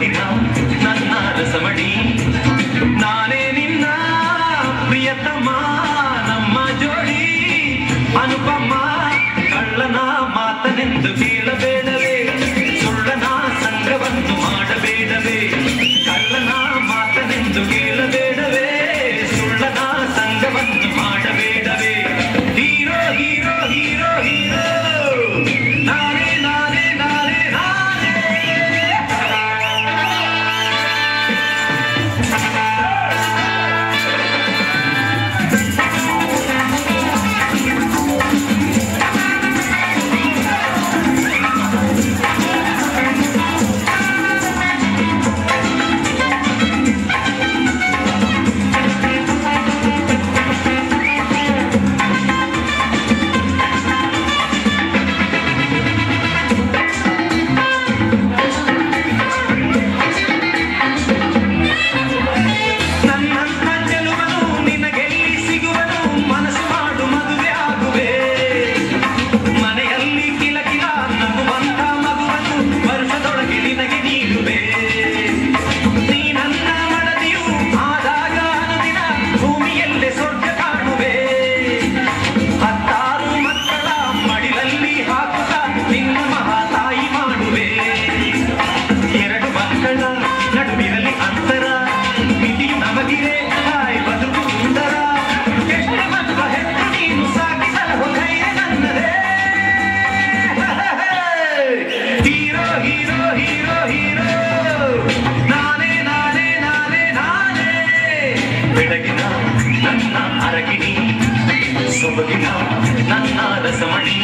ದಿನ ನನ್ನ ರಸಮಣಿ ನಾನೇ ನಿನ್ನ ಪ್ರಿಯತಮ ನಮ್ಮ ಜೋಡಿ. ಅನುಪಮ ಕಳ್ಳನ ಮಾತನೆಂದು ಕೇಳಬೇಕು. நான் ஆலசமணி